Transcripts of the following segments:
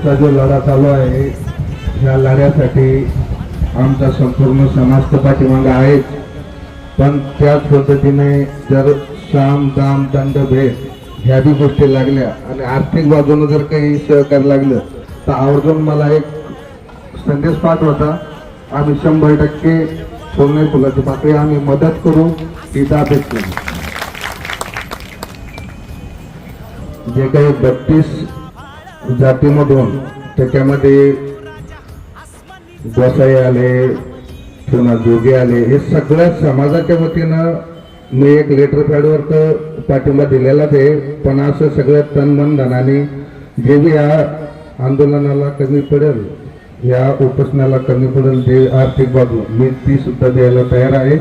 आमचा जो लढा चालू आहे ह्या लढ्यासाठी आमचा संपूर्ण समाज तर पाठीमागे आहेच. पण त्याच पद्धतीने जर साम दाम दंड भेद ह्या बी गोष्टी लागल्या आणि आर्थिक बाजूनं जर काही सहकार्य लागलं तर आवर्जून मला एक संदेश पाठवता आम्ही शंभर टक्के सोने फुलाची पाकळी आम्ही मदत करू ती दाबेत करू जे काही बत्तीस जातीमधून त्याच्यामध्ये गोसाई आले पुन्हा जोगे आले हे सगळ्या समाजाच्या वतीनं मी एक लेटर पॅडवर तर पाठिंबा दिलेलाच आहे. पण असं सगळ्या तन मन धनाने जे बी या आंदोलनाला कमी पडेल या उपोषणाला कमी पडेल जे आर्थिक बाजू मी ती सुद्धा द्यायला तयार आहे.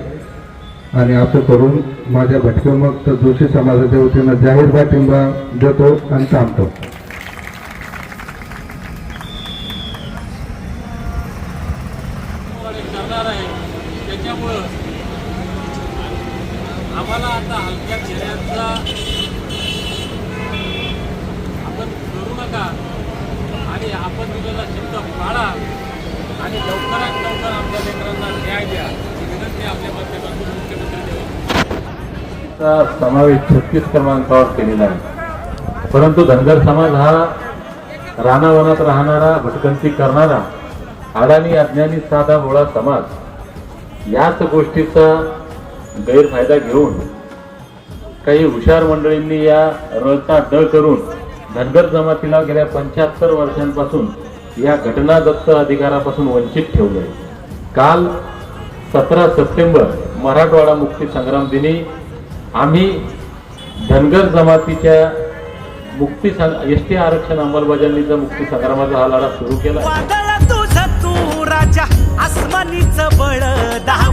आणि असं करून माझ्या भटकमक जोशी समाजाच्या वतीनं जाहीर पाठिंबा देतो आणि थांबतो. वगैरे आहे. त्याच्यामुळं आम्हाला आता हलक्या खेळ्यांचा आपण करू नका. आणि आपण दिलेला शब्द पाळा. आणि लवकरात लवकर आमच्या लेकरांना न्याय द्या. विनंती आपल्या माध्यमातून मुख्यमंत्री देवा समावेश छत्तीस क्रमांकावर केलेला आहे. परंतु धनगर समाज हा रानावनात राहणारा भटकंती करणारा अडाणी अज्ञानी साधा भोळा समाज याच गोष्टीचा गैरफायदा घेऊन काही हुशार मंडळींनी या रळता ड करून धनगर जमातीला गेल्या पंच्याहत्तर वर्षांपासून या घटनादत्त अधिकारापासून वंचित ठेवले काल सतरा सप्टेंबर मराठवाडा मुक्ती संग्राम दिनी आम्ही धनगर जमातीच्या मुक्ती एस टी आरक्षण अंमलबजावणीचा मुक्ती संग्रामाचा हा लढा सुरू केला आसमानीच बळ दहा